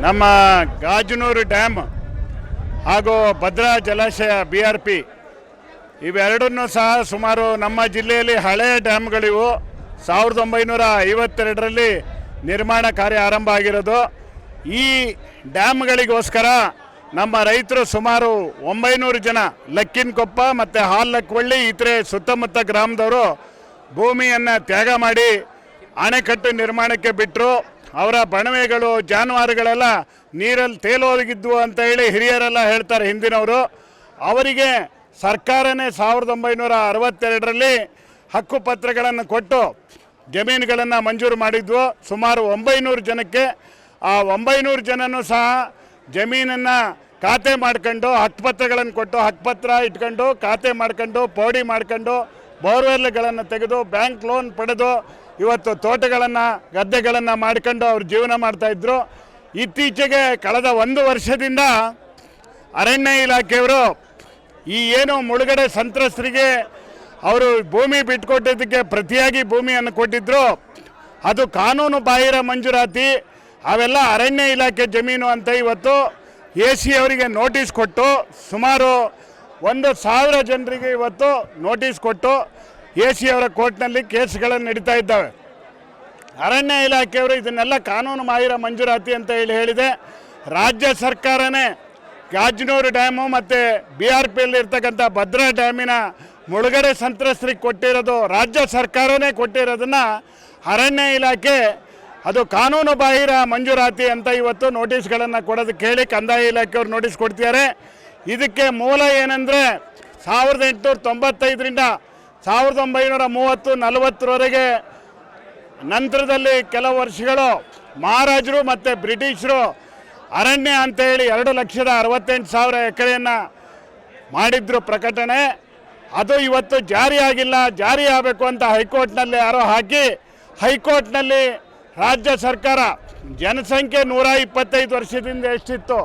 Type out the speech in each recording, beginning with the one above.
ನಮ್ಮ ಗಾಜನೂರು ಡ್ಯಾಮ್ ಹಾಗೂ ಭದ್ರಾ ಜಲಾಶಯ ಬಿ ಆರ್ ಪಿ ಇವೆರಡನ್ನೂ ಸಹ ಸುಮಾರು ನಮ್ಮ ಜಿಲ್ಲೆಯಲ್ಲಿ ಹಳೆಯ ಡ್ಯಾಮ್ಗಳಿವು. ಸಾವಿರದ ಒಂಬೈನೂರ ಐವತ್ತೆರಡರಲ್ಲಿ ನಿರ್ಮಾಣ ಕಾರ್ಯ ಆರಂಭ ಆಗಿರೋದು. ಈ ಡ್ಯಾಮ್ಗಳಿಗೋಸ್ಕರ ನಮ್ಮ ರೈತರು ಸುಮಾರು ಒಂಬೈನೂರು ಜನ ಲಕ್ಕಿನಕೊಪ್ಪ ಮತ್ತು ಹಾಲ್ಲಕ್ವಳ್ಳಿ ಇತರೆ ಸುತ್ತಮುತ್ತ ಗ್ರಾಮದವರು ಭೂಮಿಯನ್ನು ತ್ಯಾಗ ಮಾಡಿ ಅಣೆಕಟ್ಟು ನಿರ್ಮಾಣಕ್ಕೆ ಬಿಟ್ಟರು ಅವರ ಬಣವೆಗಳು, ಜಾನುವಾರುಗಳೆಲ್ಲ ನೀರಲ್ಲಿ ತೇಲೋಗಿದ್ವು ಅಂತ ಹೇಳಿ ಹಿರಿಯರೆಲ್ಲ ಹೇಳ್ತಾರೆ ಹಿಂದಿನವರು. ಅವರಿಗೆ ಸರ್ಕಾರನೇ ಸಾವಿರದ ಒಂಬೈನೂರ ಅರವತ್ತೆರಡರಲ್ಲಿ ಹಕ್ಕುಪತ್ರಗಳನ್ನು ಕೊಟ್ಟು ಜಮೀನುಗಳನ್ನು ಮಂಜೂರು ಮಾಡಿದ್ವು. ಸುಮಾರು ಒಂಬೈನೂರು ಜನಕ್ಕೆ ಆ ಒಂಬೈನೂರು ಜನನೂ ಸಹ ಜಮೀನನ್ನು ಖಾತೆ ಮಾಡ್ಕೊಂಡು ಹಕ್ಕುಪತ್ರಗಳನ್ನು ಕೊಟ್ಟು ಹಕ್ಕುಪತ್ರ ಇಟ್ಕೊಂಡು ಖಾತೆ ಮಾಡ್ಕೊಂಡು ಪೌಡಿ ಮಾಡ್ಕೊಂಡು ಬೋರ್ವೆಲ್ಗಳನ್ನು ತೆಗೆದು ಬ್ಯಾಂಕ್ ಲೋನ್ ಪಡೆದು ಇವತ್ತು ತೋಟಗಳನ್ನು, ಗದ್ದೆಗಳನ್ನು ಮಾಡ್ಕೊಂಡು ಅವರು ಜೀವನ ಮಾಡ್ತಾಯಿದ್ರು ಇತ್ತೀಚೆಗೆ ಕಳೆದ ಒಂದು ವರ್ಷದಿಂದ ಅರಣ್ಯ ಇಲಾಖೆಯವರು ಈ ಏನು ಮುಳುಗಡೆ ಸಂತ್ರಸ್ತರಿಗೆ ಅವರು ಭೂಮಿ ಬಿಟ್ಕೊಟ್ಟಿದ್ದಕ್ಕೆ ಪ್ರತಿಯಾಗಿ ಭೂಮಿಯನ್ನು ಕೊಟ್ಟಿದ್ದರು ಅದು ಕಾನೂನು ಬಾಹಿರ ಮಂಜೂರಾತಿ. ಅವೆಲ್ಲ ಅರಣ್ಯ ಇಲಾಖೆ ಜಮೀನು ಅಂತ ಇವತ್ತು ಎ ಸಿ ಅವರಿಗೆ ನೋಟಿಸ್ ಕೊಟ್ಟು ಸುಮಾರು ಒಂದು ಸಾವಿರ ಜನರಿಗೆ ಇವತ್ತು ನೋಟಿಸ್ ಕೊಟ್ಟು ಎ ಸಿ ಅವರ ಕೋರ್ಟ್ನಲ್ಲಿ ಕೇಸ್ಗಳನ್ನು ನಡೀತಾ ಇದ್ದಾವೆ. ಅರಣ್ಯ ಇಲಾಖೆಯವರು ಇದನ್ನೆಲ್ಲ ಕಾನೂನು ಮಾಹಿರ ಮಂಜೂರಾತಿ ಅಂತ ಹೇಳಿ ಹೇಳಿದೆ. ರಾಜ್ಯ ಸರ್ಕಾರನೇ ಗಾಜನೂರು ಡ್ಯಾಮು ಮತ್ತು ಬಿ ಆರ್ ಪಿಯಲ್ಲಿ ಇರ್ತಕ್ಕಂಥ ಭದ್ರಾ ಡ್ಯಾಮಿನ ಮುಳುಗಡೆ ಸಂತ್ರಸ್ತರಿಗೆ ಕೊಟ್ಟಿರೋದು ರಾಜ್ಯ ಸರ್ಕಾರನೇ ಕೊಟ್ಟಿರೋದನ್ನು ಅರಣ್ಯ ಇಲಾಖೆ, ಅದು ಕಾನೂನು ಬಾಹಿರ ಮಂಜೂರಾತಿ ಅಂತ ಇವತ್ತು ನೋಟಿಸ್ಗಳನ್ನು ಕೊಡೋದು ಕೇಳಿ ಕಂದಾಯ ಇಲಾಖೆಯವರು ನೋಟಿಸ್ ಕೊಡ್ತಿದ್ದಾರೆ. ಇದಕ್ಕೆ ಮೂಲ ಏನಂದರೆ ಸಾವಿರದ ಎಂಟುನೂರ ತೊಂಬತ್ತೈದರಿಂದ ಸಾವಿರದ ಒಂಬೈನೂರ ಮೂವತ್ತು, ನಲವತ್ತರವರೆಗೆ ನಂತರದಲ್ಲಿ ಕೆಲವು ವರ್ಷಗಳು ಮಹಾರಾಜರು ಮತ್ತು ಬ್ರಿಟಿಷರು ಅರಣ್ಯ ಅಂತೇಳಿ ಎರಡು ಲಕ್ಷದ ಅರವತ್ತೆಂಟು ಸಾವಿರ ಎಕರೆಯನ್ನು ಮಾಡಿದ್ರು ಪ್ರಕಟಣೆ. ಅದು ಇವತ್ತು ಜಾರಿಯಾಗಿಲ್ಲ ಜಾರಿ ಆಗಬೇಕು ಅಂತ ಹೈಕೋರ್ಟ್ನಲ್ಲಿ ಯಾರೋ ಹಾಕಿ ಹೈಕೋರ್ಟ್ನಲ್ಲಿ ರಾಜ್ಯ ಸರ್ಕಾರ ಜನಸಂಖ್ಯೆ ನೂರ ಇಪ್ಪತ್ತೈದು ವರ್ಷದಿಂದ ಎಷ್ಟಿತ್ತು,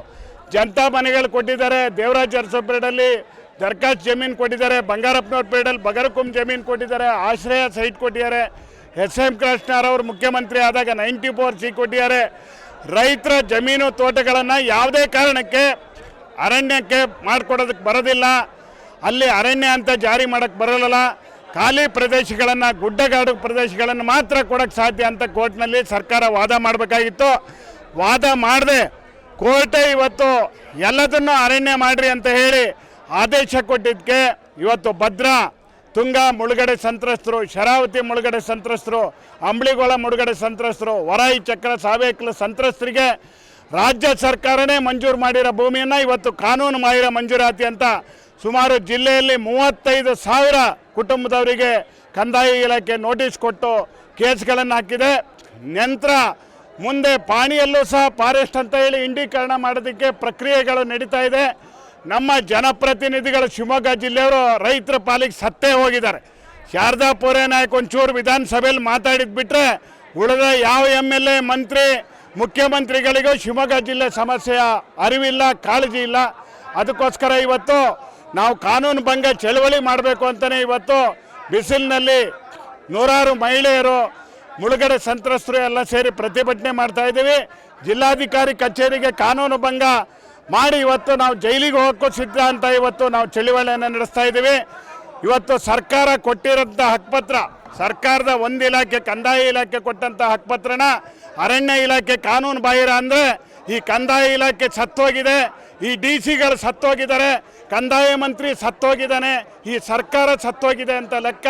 ಜನತಾ ಮನೆಗಳು ಕೊಟ್ಟಿದ್ದಾರೆ, ದೇವರಾಜ್ ಅರಸಪೇಡಲ್ಲಿ ಪೀರಿಯಡಲ್ಲಿ ಜಮೀನು ಕೊಟ್ಟಿದ್ದಾರೆ, ಬಂಗಾರಪ್ಪನವ್ರ ಪೀರಿಯಡಲ್ಲಿ ಬಗರಕುಂ ಜಮೀನು ಕೊಟ್ಟಿದ್ದಾರೆ, ಆಶ್ರಯ ಸೈಟ್ ಕೊಟ್ಟಿದ್ದಾರೆ, ಎಸ್ ಎಂ ಕೃಷ್ಣರವರು ಮುಖ್ಯಮಂತ್ರಿ ಆದಾಗ ನೈಂಟಿ ಫೋರ್ ಸಿ ಕೊಟ್ಟಿದ್ದಾರೆ ರೈತರ ಜಮೀನು ತೋಟಗಳನ್ನು ಯಾವುದೇ ಕಾರಣಕ್ಕೆ ಅರಣ್ಯಕ್ಕೆ ಮಾಡಿಕೊಡೋದಕ್ಕೆ ಬರೋದಿಲ್ಲ. ಅಲ್ಲಿ ಅರಣ್ಯ ಅಂತ ಜಾರಿ ಮಾಡೋಕ್ಕೆ ಬರೋಲ್ಲ ಖಾಲಿ ಪ್ರದೇಶಗಳನ್ನು, ಗುಡ್ಡಗಾಡು ಪ್ರದೇಶಗಳನ್ನು ಮಾತ್ರ ಕೊಡೋಕ್ಕೆ ಸಾಧ್ಯ ಅಂತ ಕೋರ್ಟ್ನಲ್ಲಿ ಸರ್ಕಾರ ವಾದ ಮಾಡಬೇಕಾಗಿತ್ತು. ವಾದ ಮಾಡದೆ ಕೋರ್ಟೇ ಇವತ್ತು ಎಲ್ಲದನ್ನು ಅರಣ್ಯ ಮಾಡಿರಿ ಅಂತ ಹೇಳಿ ಆದೇಶ ಕೊಟ್ಟಿದ್ದಕ್ಕೆ ಇವತ್ತು ಭದ್ರಾ ತುಂಗ ಮುಳುಗಡೆ ಸಂತ್ರಸ್ತರು, ಶರಾವತಿ ಮುಳುಗಡೆ ಸಂತ್ರಸ್ತರು, ಅಂಬಳಿಗೋಳ ಮುಳುಗಡೆ ಸಂತ್ರಸ್ತರು ವರಾಯಿ ಚಕ್ರ ಸಾವೇಕಲ ಸಂತ್ರಸ್ತರಿಗೆ ರಾಜ್ಯ ಸರ್ಕಾರನೇ ಮಂಜೂರು ಮಾಡಿರೋ ಭೂಮಿಯನ್ನು ಇವತ್ತು ಕಾನೂನು ಮಾಹಿರ ಮಂಜೂರಾತಿ ಅಂತ ಸುಮಾರು ಜಿಲ್ಲೆಯಲ್ಲಿ ಮೂವತ್ತೈದು ಸಾವಿರ ಕುಟುಂಬದವರಿಗೆ ಕಂದಾಯ ಇಲಾಖೆ ನೋಟಿಸ್ ಕೊಟ್ಟು ಕೇಸ್ಗಳನ್ನು ಹಾಕಿದೆ. ನಂತರ ಮುಂದೆ ಪಾಣಿಯಲ್ಲೂ ಸಹ ಫಾರೆಸ್ಟ್ ಅಂತ ಹೇಳಿ ಇಂಡೀಕರಣ ಮಾಡೋದಕ್ಕೆ ಪ್ರಕ್ರಿಯೆಗಳು ನಡೀತಾ ಇದೆ. ನಮ್ಮ ಜನಪ್ರತಿನಿಧಿಗಳು ಶಿವಮೊಗ್ಗ ಜಿಲ್ಲೆಯವರು ರೈತರ ಪಾಲಿಗೆ ಸತ್ತೇ ಹೋಗಿದ್ದಾರೆ. ಶಾರದಾ ಪೂರೇ ನಾಯಕ್ ಒಂಚೂರು ವಿಧಾನಸಭೆಯಲ್ಲಿ ಮಾತಾಡಿದ್ ಬಿಟ್ರೆ ಉಳಿದ ಯಾವ ಎಂ ಎಲ್ ಎ ಮಂತ್ರಿ, ಮುಖ್ಯಮಂತ್ರಿಗಳಿಗೂ ಶಿವಮೊಗ್ಗ ಜಿಲ್ಲೆ ಸಮಸ್ಯೆಯ ಅರಿವಿಲ್ಲ, ಕಾಳಜಿ ಇಲ್ಲ. ಅದಕ್ಕೋಸ್ಕರ ಇವತ್ತು ನಾವು ಕಾನೂನು ಭಂಗ ಚಳವಳಿ ಮಾಡಬೇಕು ಅಂತಲೇ ಇವತ್ತು ಬಿಸಿಲಿನಲ್ಲಿ ನೂರಾರು ಮಹಿಳೆಯರು ಮುಳುಗಡೆ ಸಂತ್ರಸ್ತರು ಎಲ್ಲ ಸೇರಿ ಪ್ರತಿಭಟನೆ ಮಾಡ್ತಾ ಇದ್ದೀವಿ. ಜಿಲ್ಲಾಧಿಕಾರಿ ಕಚೇರಿಗೆ ಕಾನೂನು ಭಂಗ ಮಾಡಿ ಇವತ್ತು ನಾವು ಜೈಲಿಗೆ ಹೋಗೋಕ್ಕೂ ಸಿದ್ಧ ಅಂತ ಇವತ್ತು ನಾವು ಚಳುವಳಿಯನ್ನು ನಡೆಸ್ತಾ ಇದ್ದೀವಿ. ಇವತ್ತು ಸರ್ಕಾರ ಕೊಟ್ಟಿರೋಂಥ ಹಕ್ಕುಪತ್ರ ಸರ್ಕಾರದ ಒಂದು ಇಲಾಖೆ, ಕಂದಾಯ ಇಲಾಖೆ ಕೊಟ್ಟಂಥ ಹಕ್ಕುಪತ್ರನ ಅರಣ್ಯ ಇಲಾಖೆ ಕಾನೂನು ಬಾಹಿರ ಅಂದರೆ ಈ ಕಂದಾಯ ಇಲಾಖೆ ಸತ್ತೋಗಿದೆ, ಈ ಡಿ ಸಿಗಳು ಸತ್ತೋಗಿದ್ದಾರೆ, ಕಂದಾಯ ಮಂತ್ರಿ ಸತ್ತೋಗಿದ್ದಾನೆ, ಈ ಸರ್ಕಾರ ಸತ್ತೋಗಿದೆ ಅಂತ ಲೆಕ್ಕ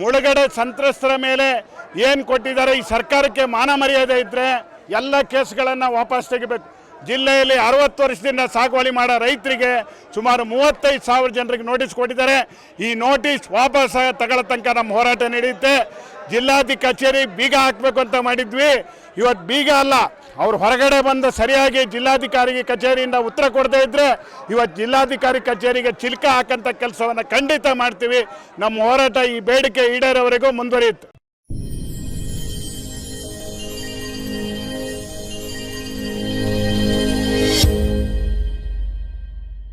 ಮುಳುಗಡೆ ಸಂತ್ರಸ್ತರ ಮೇಲೆ ಏನು ಕೊಟ್ಟಿದ್ದಾರೆ, ಈ ಸರ್ಕಾರಕ್ಕೆ ಮಾನ ಮರ್ಯಾದೆ ಇದ್ದರೆ ಎಲ್ಲ ಕೇಸ್ಗಳನ್ನು ವಾಪಸ್ ತೆಗಿಬೇಕು. ಜಿಲ್ಲೆಯಲ್ಲಿ ಅರವತ್ತು ವರ್ಷದಿಂದ ಸಾಗುವಳಿ ಮಾಡೋ ರೈತರಿಗೆ ಸುಮಾರು ಮೂವತ್ತೈದು ಸಾವಿರ ಜನರಿಗೆ ನೋಟಿಸ್ ಕೊಟ್ಟಿದ್ದಾರೆ. ಈ ನೋಟಿಸ್ ವಾಪಸ್ ತಗೊಳ್ಳೋ ತನಕ ನಮ್ಮ ಹೋರಾಟ ನಡೆಯುತ್ತೆ. ಜಿಲ್ಲಾಧಿ ಕಚೇರಿ ಬೀಗ ಹಾಕಬೇಕು ಅಂತ ಮಾಡಿದ್ವಿ. ಇವತ್ತು ಬೀಗ ಅಲ್ಲ, ಅವ್ರು ಹೊರಗಡೆ ಬಂದು ಸರಿಯಾಗಿ ಜಿಲ್ಲಾಧಿಕಾರಿಗೆ ಕಚೇರಿಯಿಂದ ಉತ್ತರ ಕೊಡದೇ ಇದ್ದರೆ ಇವತ್ತು ಜಿಲ್ಲಾಧಿಕಾರಿ ಕಚೇರಿಗೆ ಚಿಲ್ಕ ಹಾಕಂತ ಕೆಲಸವನ್ನು ಖಂಡಿತ ಮಾಡ್ತೀವಿ. ನಮ್ಮ ಹೋರಾಟ ಈ ಬೇಡಿಕೆ ಈಡೇರೋವರೆಗೂ ಮುಂದುವರಿಯುತ್ತೆ.